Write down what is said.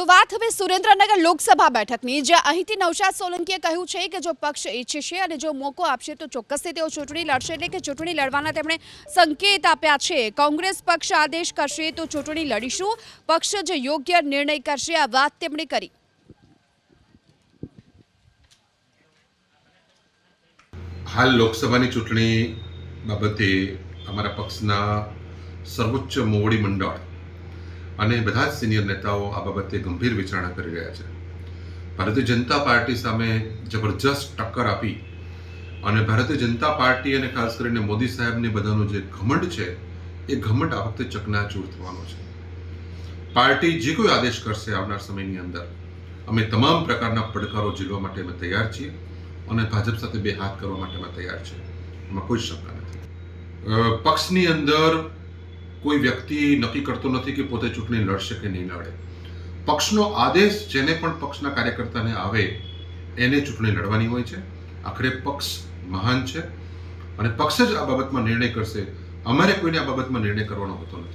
તો વાત હવે સુરેન્દ્રનગર લોકસભા બેઠકની, જ્યાં અહીંથી નવશાદ સોલંકીએ કહ્યું છે કે જો પક્ષ ઈચ્છશે અને જો મોકો આપશે તો ચોક્કસથી તેઓ ચૂંટણી લડશે એટલે કે ચૂંટણી લડવાના તેમણે સંકેત આપ્યા છે. કોંગ્રેસ પક્ષ આદેશ કરશે તો ચૂંટણી લડીશું. પક્ષ જ યોગ્ય નિર્ણય કરશે, આ વાત તેમણે કરી. હાલ લોકસભાની ચૂંટણી બાબતે અમારા પક્ષના સર્વોચ્ચ મોવડી મંડળ અને બધા જ સિનિયર નેતાઓ આ બાબતે ગંભીર વિચારણા કરી રહ્યા છે. ભારતીય જનતા પાર્ટી સામે જબરજસ્ત ટક્કર આપી અને ભારતીય જનતા પાર્ટી અને ખાસ કરીને મોદી સાહેબને બધાનો જે ઘમંડ છે, એ ઘમંડ આ વખતે ચકનાચૂર થવાનો છે. પાર્ટી જે કોઈ આદેશ કરશે આવનાર સમયની અંદર, અમે તમામ પ્રકારના પડકારો ઝીલવા માટે અમે તૈયાર છીએ અને ભાજપ સાથે બે હાથ કરવા માટે અમે તૈયાર છીએ. એમાં કોઈ શંકા નથી. પક્ષની અંદર કોઈ વ્યક્તિ નક્કી કરતો નથી કે પોતે ચૂંટણી લડશે કે નહીં લડે. પક્ષનો આદેશ જેને પણ પક્ષના કાર્યકર્તાને આવે, એને ચૂંટણી લડવાની હોય છે. આખરે પક્ષ મહાન છે. અને પક્ષ જ આ બાબતમાં નિર્ણય કરશે. અમારે કોઈને આ બાબતમાં નિર્ણય કરવાનો હોતો નથી.